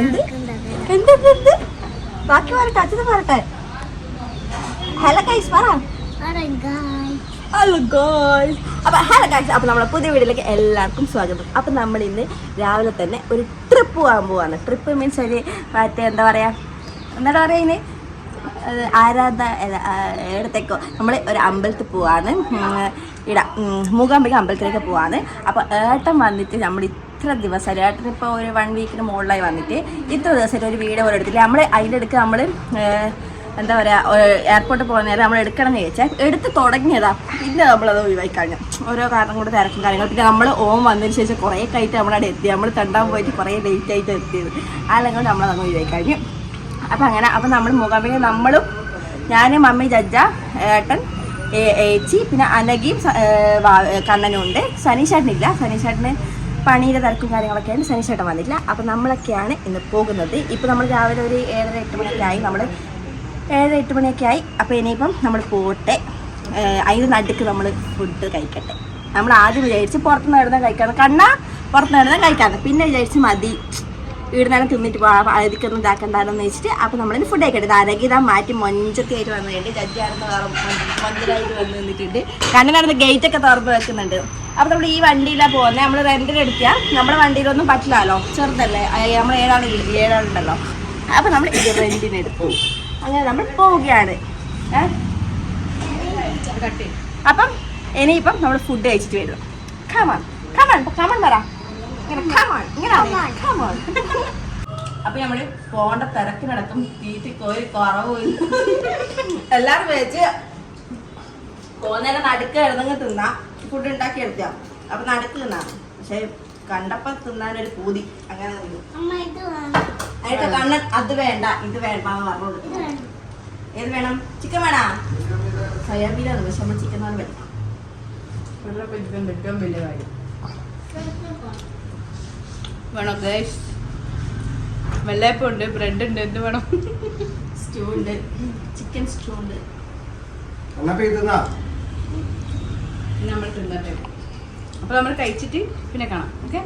എന്ത്? എന്ത് ബാക്കി പറട്ടെ അച്ഛന് പറട്ടെ ഹലോ ഗൈസ് പറ. ഹലോ ഗോയ്സ് അപ്പൊ ഹലോ ഗൈസ് അപ്പൊ നമ്മളെ പുതിയ വീഡിയോയിലേക്ക് എല്ലാവർക്കും സ്വാഗതം. അപ്പൊ നമ്മൾ ഇന്ന് രാവിലെ തന്നെ ഒരു ട്രിപ്പ് പോകാൻ പോവാണ്. ട്രിപ്പ് മീൻസ് ഒരു മറ്റേ എന്താ പറയാ? എന്താ പറയുന്നത് ആരാധ ഇടത്തേക്കോ നമ്മൾ ഒരു അമ്പലത്തിൽ പോവാണ്. ഇട മൂകാംബിക അമ്പലത്തിലേക്ക് പോവാണ്. അപ്പോൾ ഏട്ടൻ വന്നിട്ട് നമ്മൾ ഇത്ര ദിവസം ഏട്ടൻ ഇപ്പോൾ ഒരു വൺ വീക്കിന് മുകളിലായി വന്നിട്ട് ഇത്ര ദിവസമായിട്ട് ഒരു വീഡിയോ പോലെ എടുത്തില്ല നമ്മൾ അതിന്റെ അടുക്ക് നമ്മൾ എന്താ പറയുക എയർപോർട്ടിൽ പോകുന്ന നേരം നമ്മൾ എടുക്കണം എന്ന് ചോദിച്ചാൽ എടുത്ത് തുടങ്ങിയതാ. പിന്നെ നമ്മളത് ഒഴിവായി കഴിഞ്ഞു. ഓരോ കാരണം കൊണ്ട് തിരക്കും കാര്യങ്ങൾ പിന്നെ നമ്മൾ ഓം വന്നതിന് ശേഷം കുറേ കഴിഞ്ഞിട്ട് നമ്മളവിടെ എത്തി. നമ്മൾ തണ്ടാൻ പോയിട്ട് കുറേ ലേറ്റ് ആയിട്ട് എത്തിയത്. അല്ലെങ്കിൽ നമ്മളതങ്ങ് ഒഴിവായി കഴിഞ്ഞു. അപ്പം അങ്ങനെ അപ്പം നമ്മൾ മുഖാമിക നമ്മളും ഞാനും മമ്മി ജഡ്ജ ഏട്ടൻ ഏച്ചി പിന്നെ ചേട്ടനില്ല കണ്ണനും ഉണ്ട് സനീഷേട്ടനില്ല. സനീഷേട്ടന് പണിയുടെ തിരക്കും കാര്യങ്ങളൊക്കെയാണ് ശനി ചേട്ടൻ വന്നില്ല അപ്പോൾ നമ്മളൊക്കെയാണ് ഇന്ന് പോകുന്നത്. ഇപ്പോൾ നമ്മൾ രാവിലെ ഒരു ഏഴര എട്ട് മണിയൊക്കെ ആയി നമ്മൾ ഏഴര എട്ട് മണിയൊക്കെ ആയി അപ്പോൾ ഇനിയിപ്പം നമ്മൾ പോട്ടെ. അതിന് നടുക്ക് നമ്മൾ ഫുഡ് കഴിക്കട്ടെ. നമ്മൾ ആദ്യം വിചാരിച്ച് പുറത്തുനിന്ന് വരുന്ന കഴിക്കാന്ന് കണ്ണ പുറത്തുനിന്ന് വരുന്ന കഴിക്കാന്ന് പിന്നെ വിചാരിച്ച് മതി. വീടിനാണ് തിന്നിട്ട് പോകാം അഴുതിക്കൊന്നും ഇതാക്കണ്ടെന്ന് വെച്ചിട്ട് അപ്പോൾ നമ്മളിന് ഫുഡ് കഴിക്കട്ടെ. ആരോഗ്യം ഇതാ മാറ്റി മഞ്ചൊക്കെ ആയിട്ട് വന്നിട്ടുണ്ട് ജഡ്ജിയാണെന്ന് മൊഞ്ചലായിട്ട് വന്ന് നിന്നിട്ടുണ്ട്. കണ്ണിനടുത്ത് ഗേറ്റ് ഒക്കെ തുറന്ന് വെക്കുന്നുണ്ട്. അപ്പോൾ നമ്മൾ ഈ വണ്ടിയിലാണ് പോകുന്നത് നമ്മൾ റെന്റിന് എടുക്കുക നമ്മുടെ വണ്ടിയിലൊന്നും പറ്റില്ലല്ലോ ചെറുതല്ലേ? നമ്മൾ ഏഴാണ് ഏഴാളുണ്ടല്ലോ. അപ്പോൾ നമ്മൾ ഇത് റെന്റിന് എടുക്കും അങ്ങനെ നമ്മൾ പോവുകയാണ്. അപ്പം ഇനിയിപ്പം നമ്മൾ ഫുഡ് കഴിച്ചിട്ട് വരും. കമൺ കമൺ കമൺ പറ. അപ്പൊ നമ്മൾ പോണ്ട തിരക്കിനടക്കും തീറ്റി കോരി കുറവ് എല്ലാരും വെച്ച് കോന്നേരം നടുക്ക് കിടന്നങ്ങ് തിന്നാം. ഫുഡ് ഉണ്ടാക്കി എടുക്കാം. അപ്പൊ നടുക്ക് തിന്നാം. പക്ഷെ കണ്ടപ്പോ തിന്നാനൊരു പൂതി. അങ്ങനെ അതിന്റെ കണ്ണൻ അത് വേണ്ട ഇത് വേണ്ട പറഞ്ഞു ഏത് വേണം? ചിക്കൻ വേണാ? സോയാബീനാണ് പക്ഷെ നമ്മൾ ചിക്കൻ വേണം കാര്യം. വേണം ഗൈസ് വെള്ളയപ്പം ഉണ്ട് ബ്രെഡ് ഉണ്ട് എന്ത് വേണം സ്റ്റൂ ഉണ്ട് ചിക്കൻ സ്റ്റൂ ഉണ്ട് നമ്മൾ തിന്നട്ടെ അപ്പൊ നമ്മൾ കഴിച്ചിട്ട് പിന്നെ കാണാം ഓക്കെ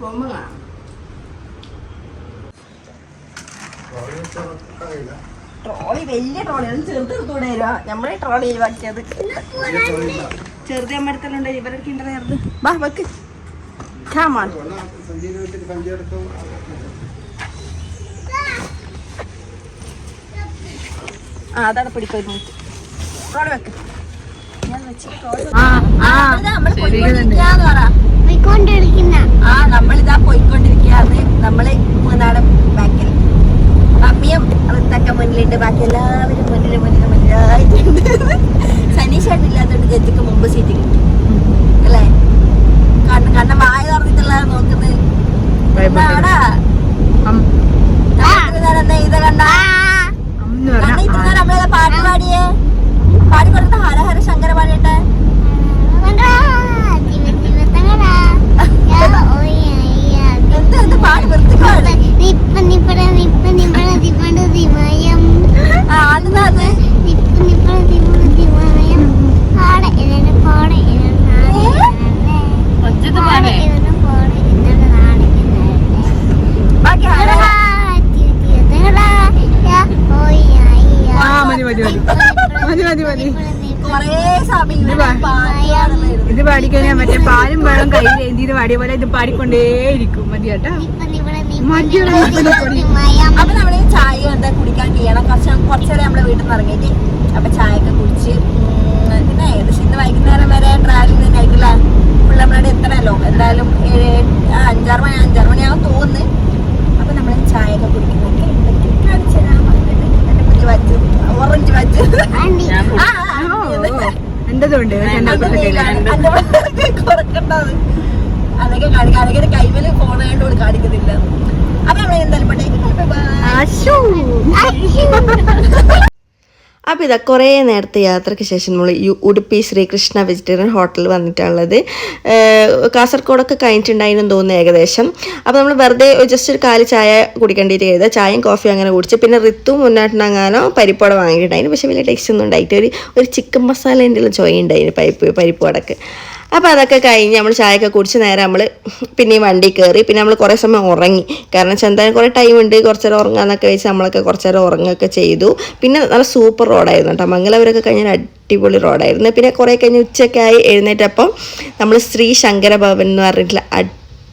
കൊമ്പ് കാണാം. ട്രോളി വലിയ ട്രോളിയാണ് ചെറുത് എടുത്തുകൂടെ വരുവാ നമ്മളെ ട്രോളി ഒഴിവാക്കിയത്. ചെറുത് അമ്മ എടുക്കലുണ്ട് ഇവരൊക്കെ ഉണ്ട് ചെറുത് ബാ വെക്ക്. കാമാണ് ആ അതാണ് പിടിക്കൊരു മിനിറ്റ് ട്രോളി വെക്ക്. ആ, നമ്മളിതാ പോയിക്കൊണ്ടിരിക്കുകയാണ് നമ്മൾ മൂന്നാട് ബാക്കിൽ. അമ്മിയും അവിടുത്തെ മുന്നിലുണ്ട്. ബാക്കി എല്ലാവരും മുന്നിൽ മുന്നിൽ മുന്നിലായിട്ടുണ്ട് സനീഷായിട്ടില്ലാത്തോണ്ട് ജഡ്ജിക്ക് മുമ്പ് സീറ്റ് കിട്ടി അല്ലേ? കണ്ണ കണ്ണ വായ തുറന്നിട്ടുള്ള നോക്കുന്നത്. പാട്ട് പാടിയേ. പാടി കൊടുത്ത ഹരഹര ഹര ശങ്കര പാടിയട്ടെ എന്ത് എന്ത് പാടി വൃത്തി പാടി ആ അതെന്താ അത് ഒച്ചത്ത് പാടേ ബാക്കി ഹര ഹര ആ മതി മതി മതി മതി മതി ഇത് പാടിക്കഴിഞ്ഞാൽ മറ്റേ പാലും വെള്ളം കയ്യിൽ എന്തിന് പാടിയ പോലെ ഇത് പാടിക്കൊണ്ടേയിരിക്കും മതി കേട്ടാ. അപ്പൊ നമ്മൾ ചായ എന്താ കുടിക്കാൻ ചെയ്യണം കുറച്ച് കുറച്ചേരം നമ്മളെ വീട്ടിൽ നിന്ന് ഇറങ്ങിയിട്ട് അപ്പൊ ചായ ഒക്കെ കുടിച്ച് ഉം, പിന്നെ ഏകദേശം ഇന്ന് വൈകുന്നേരം വരെ ട്രാവലിംഗ് തന്നെ ആയിട്ടില്ല ഫുൾ നമ്മളവിടെ എത്തണല്ലോ എന്തായാലും ഏഴ് ആ, അഞ്ചാറ് മണി അഞ്ചാറ് മണിയാകും തോന്നുന്നു അപ്പൊ നമ്മൾ ചായ ഒക്കെ കുടിക്കുന്നൊക്കെ എന്തൊക്കെ കാണിച്ചു തരാം വന്നിട്ട് എന്റെ പുതിയ വച്ച് ഓറഞ്ച് വച്ച് ആ, ആ, ആ, ഇത്. എന്റതുണ്ട് കൊടുക്കണ്ടത് അപ്പൊ ഇതാ കുറേ നേരത്തെ യാത്രയ്ക്ക് ശേഷം നമ്മൾ ഉടുപ്പി ശ്രീകൃഷ്ണ വെജിറ്റേറിയൻ ഹോട്ടലിൽ വന്നിട്ടുള്ളത്. കാസർഗോഡൊക്കെ കഴിഞ്ഞിട്ടുണ്ടായിരുന്നു തോന്നുന്നു ഏകദേശം. അപ്പോൾ നമ്മൾ വെറുതെ ജസ്റ്റ് ഒരു കാൽ ചായ കുടിക്കേണ്ടിയിട്ട് ചെയ്ത ചായയും കോഫിയും അങ്ങനെ കുടിച്ച്. പിന്നെ ഋതു മുന്നായിട്ടുണ്ടാകാനോ പരിപ്പോടെ വാങ്ങിയിട്ടുണ്ടായിരുന്നു. പക്ഷേ വലിയ ടേസ്റ്റ് ഒന്നും ഉണ്ടായിട്ട് ഒരു ഒരു ചിക്കൻ മസാലേന്റെ ചോയ ഉണ്ടായിരുന്നു. പരിപ്പ് പരിപ്പോടക്ക് അപ്പോൾ അതൊക്കെ കഴിഞ്ഞ് നമ്മൾ ചായയൊക്കെ കുടിച്ച് നേരെ നമ്മൾ പിന്നെയും വണ്ടി കയറി പിന്നെ നമ്മൾ കുറേ സമയം ഉറങ്ങി. കാരണം വെച്ചാൽ എന്തായാലും കുറേ ടൈം ഉണ്ട്. കുറച്ച് നേരം ഉറങ്ങാന്നൊക്കെ വെച്ച് നമ്മളൊക്കെ കുറച്ച് നേരം ഉറങ്ങുകയൊക്കെ ചെയ്തു. പിന്നെ നല്ല സൂപ്പർ റോഡായിരുന്നു കേട്ടോ. മംഗലപുരമൊക്കെ കഴിഞ്ഞാൽ അടിപൊളി റോഡായിരുന്നു പിന്നെ കുറേ കഴിഞ്ഞ് ഉച്ചയ്ക്കായി എഴുന്നേറ്റപ്പം നമ്മൾ ശ്രീ ശങ്കര ഭവൻ എന്ന് പറഞ്ഞിട്ടുള്ള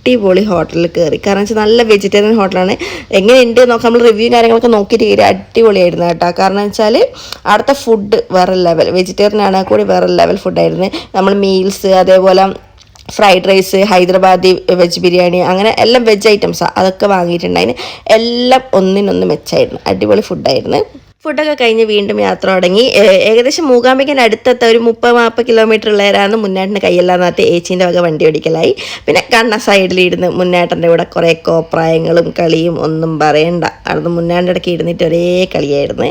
അടിപൊളി ഹോട്ടലിൽ കയറി കാരണം വെച്ചാൽ നല്ല വെജിറ്റേറിയൻ ഹോട്ടലാണ്. എങ്ങനെയുണ്ട് നോക്കാം നമ്മൾ റിവ്യൂ കാര്യങ്ങളൊക്കെ നോക്കിയിട്ട് കയറി അടിപൊളിയായിരുന്നു കേട്ടോ. കാരണം വെച്ചാൽ അവിടുത്തെ ഫുഡ് വേറെ ലെവൽ വെജിറ്റേറിയൻ ആണെങ്കിൽ കൂടി വേറെ ലെവൽ ഫുഡായിരുന്നു നമ്മൾ മീൽസ് അതേപോലെ fried rice Hyderabadi veg biryani അങ്ങനെ എല്ലാം വെജ് ഐറ്റംസാണ് അതൊക്കെ വാങ്ങിയിട്ടുണ്ടായിരുന്നു. എല്ലാം ഒന്നിനൊന്ന് മെച്ചായിരുന്നു. അടിപൊളി ഫുഡായിരുന്നു ഫുഡൊക്കെ കഴിഞ്ഞ് വീണ്ടും യാത്ര തുടങ്ങി. ഏകദേശം മൂകാംബിക്കൻ അടുത്തെത്ത ഒരു മുപ്പത് നാൽപ്പത് കിലോമീറ്റർ ഉള്ളവരാണ് മുന്നേട്ടന് കയ്യെല്ലാം നാത്തി ഏച്ചീന്റെ വക വണ്ടി ഓടിക്കലായി. പിന്നെ കണ്ണ സൈഡിലിരുന്ന് മുന്നേട്ടന്റെ കൂടെ കുറേ കോപ്രായങ്ങളും കളിയും ഒന്നും പറയണ്ട. അവിടുന്ന് മുന്നേന്റെ ഇടയ്ക്ക് ഇരുന്നിട്ട് ഒരേ കളിയായിരുന്നു.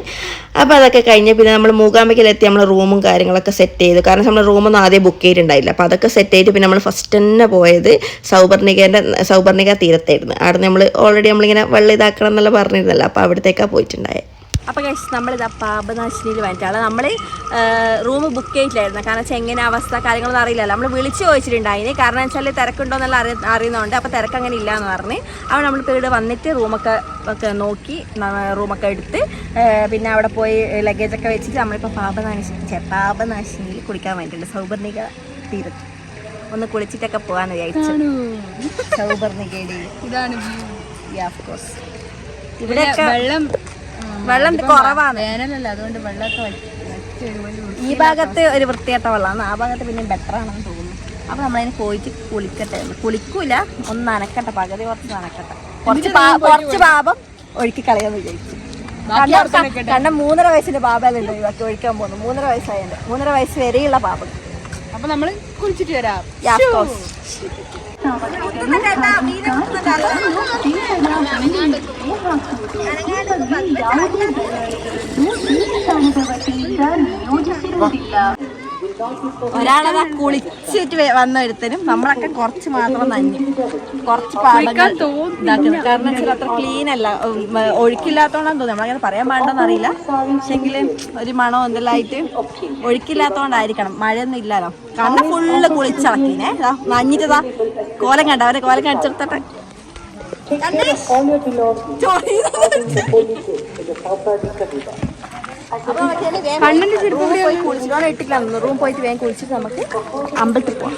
അപ്പോൾ അതൊക്കെ കഴിഞ്ഞ് പിന്നെ നമ്മൾ മൂകാംബിക്കലെത്തി നമ്മൾ റൂമും കാര്യങ്ങളൊക്കെ സെറ്റ് ചെയ്തു. കാരണം നമ്മൾ റൂമൊന്നും ആദ്യം ബുക്ക് ചെയ്തിട്ടുണ്ടായില്ല. അപ്പോൾ അതൊക്കെ സെറ്റ് ചെയ്ത് പിന്നെ നമ്മൾ ഫസ്റ്റ് തന്നെ പോയത് സൗപർണികേന്റെ സൗപർണിക തീരത്തായിരുന്നു. അവിടെ നമ്മൾ ഓൾറെഡി നമ്മളിങ്ങനെ വെള്ളം ഇതാക്കണം എന്നല്ല പറഞ്ഞിരുന്നല്ലോ. അപ്പോൾ അവിടത്തേക്കാണ് പോയിട്ടുണ്ടായത് അപ്പോൾ കഴിച്ച് നമ്മളിതാ പാപനാശിനിയിൽ വേണ്ടിയിട്ടാണ് നമ്മൾ റൂം ബുക്ക് ചെയ്തിട്ടില്ലായിരുന്നു. കാരണം വെച്ചാൽ എങ്ങനെ അവസ്ഥ കാര്യങ്ങളൊന്നും അറിയില്ലല്ലോ. നമ്മൾ വിളിച്ച് ചോദിച്ചിട്ടുണ്ടായിന്. കാരണം വെച്ചാൽ തിരക്കുണ്ടോ എന്നുള്ള അറി അറിയുന്നതുകൊണ്ട് അപ്പോൾ തിരക്ക് അങ്ങനെ ഇല്ല എന്ന് പറഞ്ഞ് അപ്പോൾ നമ്മൾ പേട് ഇവിടെ വന്നിട്ട് റൂമൊക്കെ ഒക്കെ നോക്കി റൂമൊക്കെ എടുത്ത് പിന്നെ അവിടെ പോയി ലഗേജൊക്കെ വെച്ചിട്ട് നമ്മളിപ്പോൾ പാപനാശിനി പാപനാശിനിയിൽ കുളിക്കാൻ വേണ്ടിയിട്ടുണ്ട് സൗപർണിക തീരത്ത്. ഒന്ന് കുളിച്ചിട്ടൊക്കെ പോകാന്ന് വിചാരിച്ചു. സൗപർണികയുടെ ഇതാണ് ഇവിടെ വെള്ളം വെള്ളം കുറവാണ്. വേനലല്ല അതുകൊണ്ട് വെള്ളമൊക്കെ ഈ ഭാഗത്ത് ഒരു വൃത്തിയായിട്ട വെള്ളമാണ്. ആ ഭാഗത്ത് പിന്നെ ബെറ്റർ ആണെന്ന് തോന്നുന്നു. അപ്പൊ നമ്മളതിന് പോയിട്ട് കുളിക്കട്ടെ. കുളിക്കൂല. ഒന്ന് നനക്കട്ടെ പകുതി കുറച്ച് നനക്കട്ടെ കുറച്ച് കുറച്ച് പാപം ഒഴുക്കി കളയാന്ന് വിചാരിച്ചു. കണ്ട- മൂന്നര വയസ്സിന്റെ പാപലുണ്ട് ഇവർക്ക് ഒഴിക്കാൻ പോകുന്നു മൂന്നര വയസ്സായ മൂന്നര വയസ്സ് വരെയുള്ള പാപം. അപ്പൊ നമ്മൾ കുളിച്ചിട്ട് വരാം. ಯಾವುದೇ ಬೆಳೆಗಳಿಗೆ ನೀರು ಸೌಲಭ್ಯವತಿ ನಿಯೋಜಿಸಿರುವುದಿಲ್ಲ ഒരാളതാ കുളിച്ചിട്ട് വന്ന വന്നെടുത്തനും നമ്മളൊക്കെ കുറച്ച് മാത്രം നഞ്ഞു. കുറച്ച് പാടങ്ങൾ കാരണം അത്ര ക്ലീൻ അല്ല. ഒഴുക്കില്ലാത്തോണ്ടാന്ന് തോന്നുന്നു. നമ്മളങ്ങനെ പറയാൻ പാടില്ലെന്ന് അറിയില്ല പക്ഷെങ്കിൽ ഒരു മണോ എന്തെല്ലാം ആയിട്ട് ഒഴുക്കില്ലാത്തോണ്ടായിരിക്കണം. മഴയൊന്നും ഇല്ലല്ലോ. കണ്ണ് ഫുള്ള് കുളിച്ചിറക്കിനെ നഞ്ഞിട്ടതാ. കോലം കണ്ട. അവരെ കോലം കാണിച്ചെടുത്തട്ടെ കണ്ണിന്റെ ചെരുപ്പ് പോയി കുളിച്ചിട്ട് ഇട്ടില്ല റൂം പോയിട്ട് വേഗം കുളിച്ചിട്ട് നമുക്ക് അമ്പലത്തിൽ പോവാം.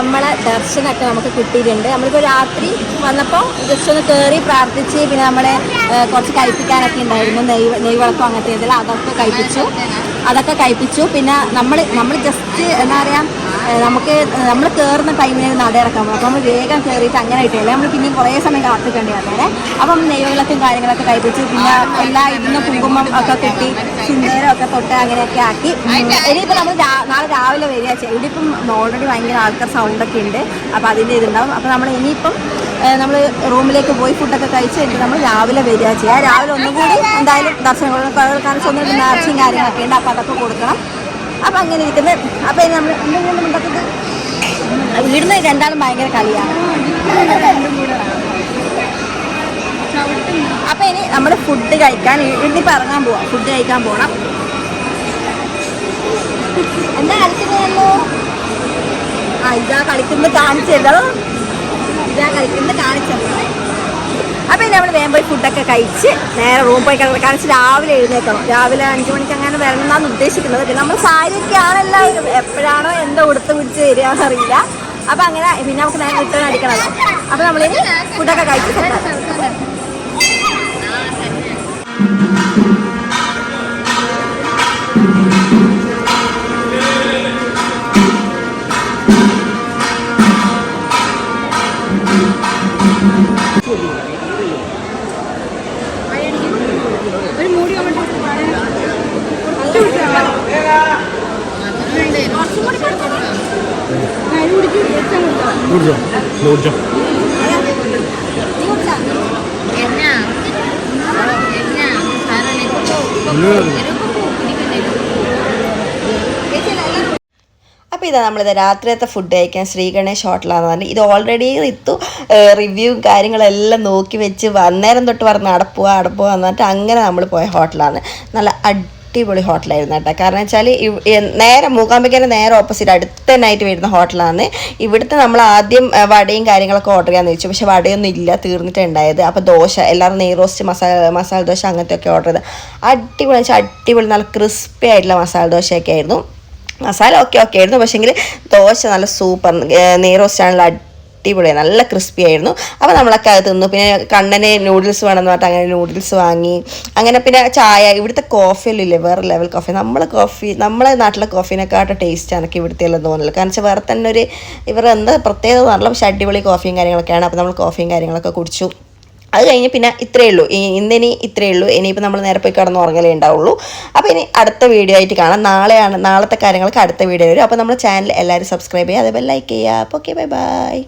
നമ്മളെ ദർശനമൊക്കെ നമുക്ക് കിട്ടിയിട്ടുണ്ട്. നമ്മളിപ്പോൾ രാത്രി വന്നപ്പോൾ ജസ്റ്റ് ഒന്ന് കയറി പ്രാർത്ഥിച്ച് പിന്നെ നമ്മളെ കുറച്ച് കഴിപ്പിക്കാനൊക്കെ ഉണ്ടായിരുന്നു. നെയ് നെയ്വളക്കം അങ്ങനത്തെ ഇതിൽ അതൊക്കെ കഴിപ്പിച്ചു. അതൊക്കെ കഴിപ്പിച്ചു. പിന്നെ നമ്മൾ നമ്മൾ ജസ്റ്റ് എന്താ പറയുക നമുക്ക് നമ്മൾ കയറുന്ന ടൈമിന് നട ഇറക്കാൻ പോകും അപ്പോൾ നമ്മൾ വേഗം കയറിയിട്ട് അങ്ങനെ ഇട്ടില്ല നമ്മൾ പിന്നെയും കുറേ സമയം കാത്തിക്കേണ്ടി വന്നേ അപ്പം നെയ്വിളക്കും കാര്യങ്ങളൊക്കെ കഴിപ്പിച്ച് പിന്നെ എല്ലാ ഇതിന് കുങ്കുമം ഒക്കെ കെട്ടി സിന്ദൂരം ഒക്കെ തൊട്ട് അങ്ങനെയൊക്കെ ആക്കി. ഇനിയിപ്പോൾ നമ്മൾ നാളെ രാവിലെ വരിക ഇവിടിപ്പം ഓൾറെഡി ഭയങ്കര ആൾക്കാർ സൗണ്ടൊക്കെ ഉണ്ട്. അപ്പോൾ അതിന്റെ ഇതുണ്ടാവും. അപ്പോൾ നമ്മൾ ഇനിയിപ്പം നമ്മൾ റൂമിലേക്ക് പോയി ഫുഡൊക്കെ കഴിച്ച് കഴിഞ്ഞിട്ട് നമ്മൾ രാവിലെ വരിക ചെയ്യുക രാവിലെ ഒന്നും കൂടി എന്തായാലും ദർശനം കാരണം ഒന്നും നേർച്ചയും കാര്യങ്ങളൊക്കെ ഉണ്ട്. അപ്പോൾ അതൊക്കെ കൊടുക്കണം. അപ്പോൾ അങ്ങനെ ഇരിക്കുന്നത് അപ്പൊ ഇനി നമ്മൾ എന്തെങ്കിലും മുണ്ടത്തത് വീടിന് രണ്ടാളും ഭയങ്കര കളിയാണ്. അപ്പൊ ഇനി നമ്മൾ ഫുഡ് കഴിക്കാൻ ഇന്നിപ്പോ ഇറങ്ങാൻ പോവാം. ഫുഡ് കഴിക്കാൻ പോണം. എന്താ കളിക്കുന്നതല്ലോ ആ ഇതാ കളിക്കുന്നത് കാണിച്ചല്ലോ ഇതാ കളിക്കുന്നത് കാണിച്ചല്ലോ അപ്പൊ ഇനി നമ്മൾ വേഗം പോയി ഫുഡൊക്കെ കഴിച്ച് നേരെ റൂം പോയി കിടക്കണം കാരണം രാവിലെ എഴുന്നേക്കണം. രാവിലെ അഞ്ചു മണിക്ക് അങ്ങനെ വരണം എന്നാണ് ഉദ്ദേശിക്കുന്നത്. പിന്നെ നമ്മൾ സാരിയൊക്കെ ആണല്ലോ എപ്പോഴാണോ എന്തോ ഉടുത്ത് പിടിച്ച് വരികയെന്ന് അറിയില്ല. അപ്പൊ അങ്ങനെ പിന്നെ നമുക്ക് നേരെ റിട്ടേൺ അടിക്കണമല്ലോ അപ്പൊ നമ്മളിനി ഫുഡൊക്കെ അപ്പോൾ ഇതാ നമ്മളിത് രാത്രിയത്തെ ഫുഡ് കഴിക്കാൻ ശ്രീഗണേഷ് ഹോട്ടലാന്ന് പറഞ്ഞു. ഇത് ഓൾറെഡി ഇത്തു റിവ്യൂ കാര്യങ്ങളെല്ലാം നോക്കി വെച്ച് അന്നേരം തൊട്ട് പറഞ്ഞ് അടപ്പുക അടപ്പുക എന്ന് പറഞ്ഞിട്ട് അങ്ങനെ നമ്മൾ പോയ ഹോട്ടലാണ് നല്ല അടിപൊളി ഹോട്ടലായിരുന്നു കേട്ടോ. കാരണം വെച്ചാൽ നേരെ മൂകാംബിക്കേന്റെ നേരെ ഓപ്പോസിറ്റ് അടുത്ത നൈറ്റ് വരുന്ന ഹോട്ടലാണ്. ഇവിടുത്തെ നമ്മൾ ആദ്യം വടയും കാര്യങ്ങളൊക്കെ ഓർഡർ ചെയ്യാന്ന് വെച്ചു പക്ഷെ വടയൊന്നും ഇല്ല തീർന്നിട്ടുണ്ടായത് അപ്പോൾ ദോശ എല്ലാവരും നെയ് റോസ്റ്റ് മസാല മസാല ദോശ അങ്ങനത്തെ ഒക്കെ ഓർഡർ ചെയ്ത്. അടിപൊളി വെച്ചാൽ അടിപൊളി നല്ല ക്രിസ്പി ആയിട്ടുള്ള മസാല ദോശയൊക്കെ ആയിരുന്നു. മസാല ഓക്കെ ഓക്കെ ആയിരുന്നു. പക്ഷേങ്കിൽ ദോശ നല്ല സൂപ്പർ നെയ് റോസ്റ്റ് ആണല്ലോ അടിപൊളിയായി നല്ല ക്രിസ്പി ആയിരുന്നു. അപ്പോൾ നമ്മളൊക്കെ അത് തിന്നു. പിന്നെ കണ്ണന് നൂഡിൽസ് വേണമെന്ന് പറഞ്ഞിട്ട് അങ്ങനെ നൂഡിൽസ് വാങ്ങി. അങ്ങനെ പിന്നെ ചായ ഇവിടുത്തെ കോഫിയിലില്ലേ വേറെ ലെവൽ കോഫി നമ്മളെ കോഫി നമ്മളെ നാട്ടിലെ കോഫീനെക്കാട്ടും ടേസ്റ്റ് എനിക്ക് ഇവിടുത്തെ എല്ലാം തോന്നുന്നത് കാരണം വെച്ചാൽ വേറെ തന്നെ ഒരു ഇവർ എന്താ പ്രത്യേകത പറഞ്ഞാൽ പക്ഷേ അടിപൊളി കോഫിയും കാര്യങ്ങളൊക്കെയാണ്. അപ്പോൾ നമ്മൾ കോഫിയും കാര്യങ്ങളൊക്കെ കുടിച്ചു. അത് കഴിഞ്ഞ് പിന്നെ ഇത്രയേ ഉള്ളൂ. ഇന്നിനി ഇത്രയേ ഉള്ളൂ. ഇനിയിപ്പോൾ നമ്മൾ നേരെ പോയി കിടന്ന് ഉറങ്ങലേ ഉണ്ടാവുള്ളൂ. അപ്പോൾ ഇനി അടുത്ത വീഡിയോ ആയിട്ട് കാണാം. നാളെയാണ് നാളത്തെ കാര്യങ്ങൾക്ക് അടുത്ത വീഡിയോ വരും. അപ്പോൾ നമ്മുടെ ചാനൽ എല്ലാവരും സബ്സ്ക്രൈബ് ചെയ്യുക. അതേപോലെ ലൈക്ക് ചെയ്യുക. അപ്പോൾ ഓക്കെ ബൈ ബൈ